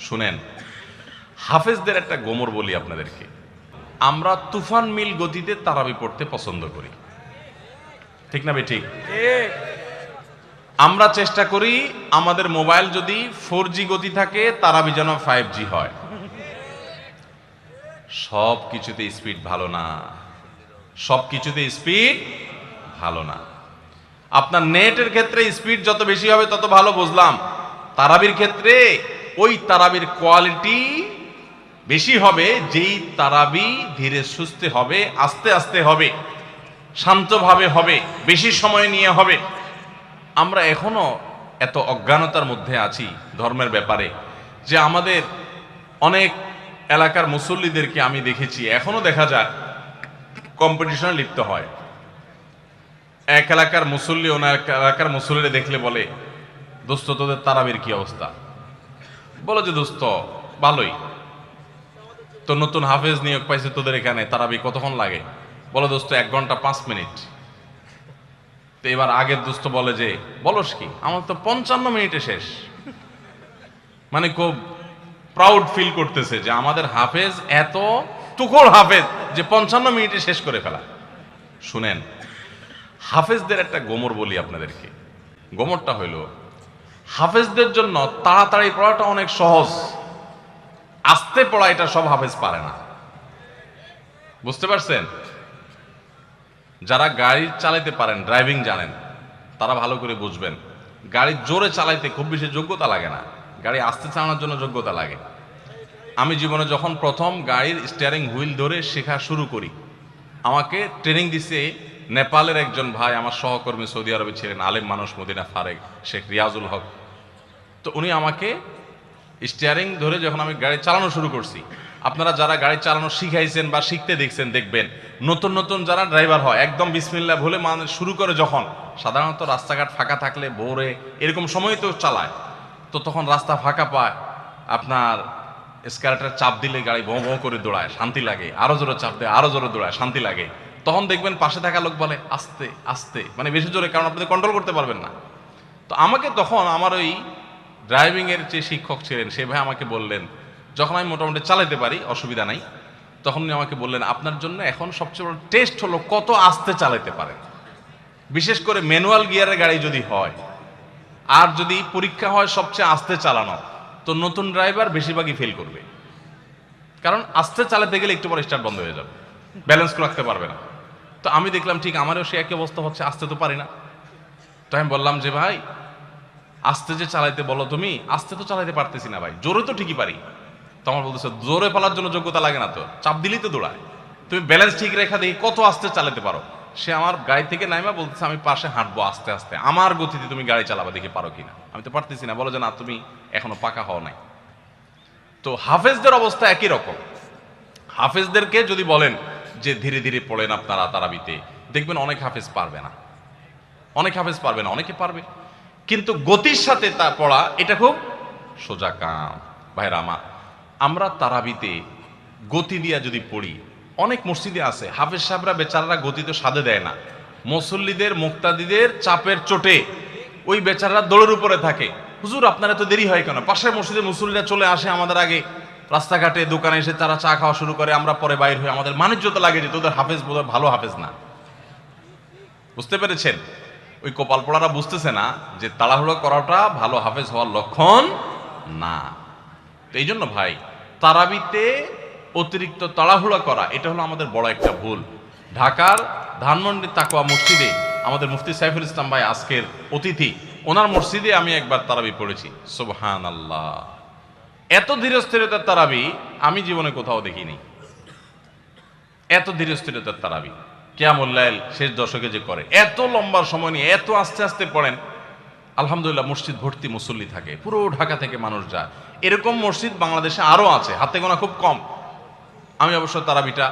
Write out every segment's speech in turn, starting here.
শুনেন, হাফেজদের একটা গোমর বলি আপনাদেরকে। আমরা তুফান মিল গতিতে তারাবি পড়তে পছন্দ করি। ঠিক না বে ঠিক? আমরা চেষ্টা করি আমাদের মোবাইল যদি ফোর গতি থাকে, তারাবি যেন ফাইভ হয়। সব কিছুতে স্পিড ভালো না। সব কিছুতে স্পিড ভালো না। আপনার নেটের ক্ষেত্রে স্পিড যত বেশি হবে, তত ভালো, বুঝলাম। তারাবির ক্ষেত্রে ওই তারাবির কোয়ালিটি বেশি হবে, যেই তারাবি ধীরে সুস্থে হবে, আস্তে আস্তে হবে, শান্তভাবে হবে, বেশি সময় নিয়ে হবে। আমরা এখনও এত অজ্ঞানতার মধ্যে আছি ধর্মের ব্যাপারে যে আমাদের অনেক এলাকার মুসল্লিদেরকে আমি দেখেছি, এখনও দেখা যায় কম্পিটিশনে লিপ্ত হয়। এক এলাকার মুসল্লি ওনার এলাকার মুসল্লিরা দেখলে বলে, দোস্ত, তোদের তারাবির কি অবস্থা? বলো যে দোস্ত, ভালোই। তো নতুন হাফেজ নিয়োগ পাইছে তোদের এখানে, তারাবি কতক্ষণ লাগে? বলো দোস্ত, এক ঘণ্টা পাঁচ মিনিট। তো এবার আগের দোস্ত বলে যে, বলস কি, আমার তো পঞ্চান্ন মিনিটে শেষ। মানে খুব প্রাউড ফিল করতেছে যে আমাদের হাফেজ এত তুখোড় হাফেজ যে পঞ্চান্ন মিনিটে শেষ করে ফেলা। শুনেন, হাফেজদের একটা গোমর বলি আপনাদেরকে। গোমরটা হইল হাফেজদের জন্য তাড়াতাড়ি পড়াটা অনেক সহজ। আস্তে পড়া, এটা সব হাফেজ পারে না। বুঝতে পারছেন? যারা গাড়ি চালাইতে পারেন, ড্রাইভিং জানেন, তারা ভালো করে বুঝবেন। গাড়ি জোরে চালাইতে খুব বেশি যোগ্যতা লাগে না। গাড়ি আস্তে চালানোর জন্য যোগ্যতা লাগে। আমি জীবনে যখন প্রথম গাড়ির স্টিয়ারিং হুইল ধরে শেখা শুরু করি, আমাকে ট্রেনিং দিছে নেপালের একজন ভাই, আমার সহকর্মী সৌদি আরবে ছিলেন, আলেম মানুষ, মদিনা ফারেক শেখ রিয়াজুল হক। তো উনি আমাকে স্টিয়ারিং ধরে যখন আমি গাড়ি চালানো শুরু করছি, আপনারা যারা গাড়ি চালানো শিখাইছেন বা শিখতে দেখছেন, দেখবেন। নতুন নতুন যারা ড্রাইভার হয়, একদম বিসমিল্লা ভুলে মানুষ শুরু করে যখন, সাধারণত রাস্তাঘাট ফাঁকা থাকলে ভোরে এরকম সময় তো চালায়। তো তখন রাস্তা ফাঁকা পায়, আপনার স্কারেটার চাপ দিলে গাড়ি ভোঁ ভোঁ করে দৌড়ায়, শান্তি লাগে। আরও জোরে চাপ দেয়, আরও জোরে দৌড়ায়, শান্তি লাগে। তখন দেখবেন পাশে থাকা লোক বলে, আস্তে আস্তে। মানে বেশি জোরে, কারণ আপনি কন্ট্রোল করতে পারবেন না। তো আমাকে তখন আমার ওই ড্রাইভিং এর যে শিক্ষক ছিলেন, সে ভাই আমাকে বললেন, যখন আমি মোটামুটি চালাতে পারি, অসুবিধা নাই। তখন উনি আমাকে বললেন, আপনার জন্য এখন সবচেয়ে বড় টেস্ট হলো কত আস্তে চালাতে পারেন বিশেষ করে ম্যানুয়াল গিয়ারের গাড়ি যদি হয়, আর যদি পরীক্ষা হয় সবচেয়ে আস্তে চালানো, তো নতুন ড্রাইভার বেশিরভাগই ফেল করবে। কারণ আস্তে চালাতে গেলে একটু পরে স্টার্ট বন্ধ হয়ে যাবে। ব্যালেন্স রাখতে পারবে না। তো আমি দেখলাম, ঠিক আমারও সে একই অবস্থা হচ্ছে, আস্তে তো পারি না। তো আমি বললাম যে, ভাই আস্তে যে চালাইতে বলো তুমি, আস্তে তো চালাইতে পারতেছি না ভাই। জোরে তো ঠিকই পারি। তোমার বলতেছে, জোরে পালার জন্য যোগ্যতা লাগে না তো। চাপ দিলেই তো দৌড়ায়। তুমি ব্যালেন্স ঠিক রেখা দেখি কত আস্তে চালাতে পারো? সে আমার গাড়ি থেকে নাইমা বলতেছে, আমি পাশে হাঁটবো আস্তে আস্তে। আমার গতিতে তুমি গাড়ি চালাবা দেখে পারো কিনা। আমি তো পারতেছি না। বলো যে, না, তুমি এখনও পাকা হও নাই। তো হাফেজদের অবস্থা একই রকম। হাফেজদেরকে যদি বলেন যে, ধীরে ধীরে পড়েন আপনারা তারাবিতে দেখবেন অনেক হাফেজ পারবে না। অনেক হাফেজ পারবে না। অনেকে পারবে। কিন্তু গতির সাথে তা পড়া, এটা খুব সোজা কাম। ভাইরা আমার, আমরা তারাবিতে গতি দিয়া যদি পড়ি, অনেক মসজিদে আছে, হাফেজ সাহেবরা বেচারারা গতি তো সাধে দেয় না। মুসল্লিদের, মুক্তাদিদের চাপের চোটে ওই বেচারারা দৌড়ের উপরে থাকে। হুজুর, আপনার এত দেরি হয় কেন? পাশের মসজিদে মুসল্লিরা চলে আসে আমাদের আগে। রাস্তাঘাটে দোকানে এসে তারা চা খাওয়া শুরু করে, আমরা পরে বাইর হই। আমাদের মানিজ্যতা লাগে যে তোদের হাফেজ বোধ ভালো হাফেজ না। বুঝতে পেরেছেন? ওই কপাল পড়ারা বুঝতেছে না যে তাড়াহুড়ো করাটা ভালো হাফেজ হওয়ার লক্ষণ না। তো এই জন্য ভাই, তারাবিতে অতিরিক্ত তাড়াহুড়া করা, এটা হলো আমাদের বড় একটা ভুল। ঢাকার ধানমন্ডি তাকোয়া মসজিদে আমাদের মুফতি সাইফুল ইসলাম ভাই আজকের অতিথি, ওনার মসজিদে আমি একবার তারাবি পড়েছি। সুবহান আল্লাহ এত ধীরস্থিরতার তারাবি আমি জীবনে কোথাও দেখিনি। এত ধীরস্থিরতার তারাবি। কেয়ামুল্লাইল শেষ দশকে যে করে। এত লম্বা সময় নিয়ে এত আস্তে আস্তে পড়েন, আলহামদুলিল্লাহ মসজিদ ভর্তি মুসল্লি থাকে, পুরো ঢাকা থেকে মানুষ যায়। এরকম মসজিদ বাংলাদেশে আরও আছে, হাতে গোনা খুব কম। আমি অবশ্য তারাবিটা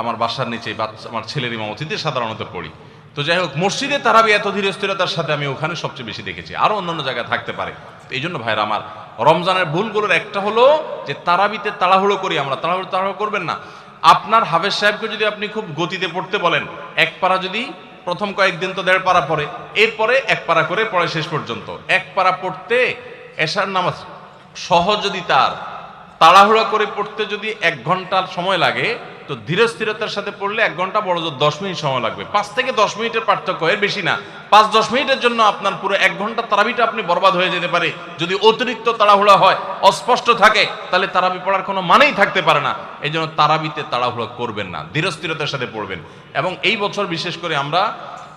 আমার বাসার নিচে বাচ্চা আমার ছেলের ইমামতিতে সাধারণত পড়ি। তো যাই হোক, মসজিদে তারাবি এত ধীরস্থিরতার সাথে আমি ওখানে সবচেয়ে বেশি দেখেছি। আরও অন্যান্য জায়গায় থাকতে পারে। এই জন্য ভাইরা, আমার রমজানের ভুলগুলোর একটা হলো যে তারাবিতে তাড়াহুড়ো করি আমরা। তাড়াহুড়ো তাড়াহুড়ো করবেন না। আপনার হাফেজ সাহেবকে যদি আপনি খুব গতিতে পড়তে বলেন, এক পারা যদি প্রথম কয়েকদিন তো দেড় পারা পড়ে, এরপরে এক পারা করে পড়ে শেষ পর্যন্ত। এক পারা পড়তে এশার নামাজ সহজ যদি তার তাড়াহুড়া করে পড়তে যদি এক ঘণ্টার সময় লাগে তো ধীরে স্থিরতার সাথে পড়লে এক ঘণ্টা বড় জোর দশ মিনিট সময় লাগবে। পাঁচ থেকে দশ মিনিটের পার্থক্য, এর বেশি না। পাঁচ দশ মিনিটের জন্য আপনার পুরো এক ঘণ্টা তারাবিটা আপনি বরবাদ হয়ে যেতে পারে। যদি অতিরিক্ত তাড়াহুড়া হয়, অস্পষ্ট থাকে, তাহলে তারাবি পড়ার কোনো মানেই থাকতে পারে না। এই জন্য তারাবিতে তাড়াহুড়া করবেন না ধীরস্থিরতার সাথে পড়বেন। এবং এই বছর বিশেষ করে আমরা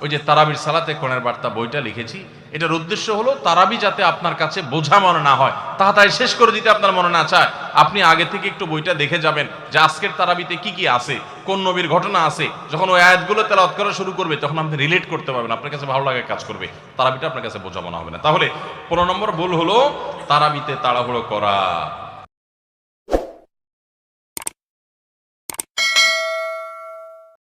ওই যে তারাবির সালাতে কোণের বার্তা বইটা লিখেছি, এটার উদ্দেশ্য হলো তারাবি যাতে আপনার কাছে বোঝা মনে না হয়। তাড়াতাড়ি শেষ করে দিতে আপনার মনে না চায়। আপনি আগে থেকে একটু বইটা দেখে যাবেন যে আজকের তারাবিতে কি কি আছে, কোন নবীর ঘটনা আছে। যখন ওই আয়াতগুলো তেলাওয়াত করা শুরু করবে, তখন আপনি রিলেট করতে পারবেন, আপনার কাছে ভালো লাগে কাজ করবে। তারাবিটা আপনার কাছে বোঝা মনে হবে না। তাহলে পনেরো নম্বর ভুল হলো তারাবিতে তাড়াহুড়ো করা।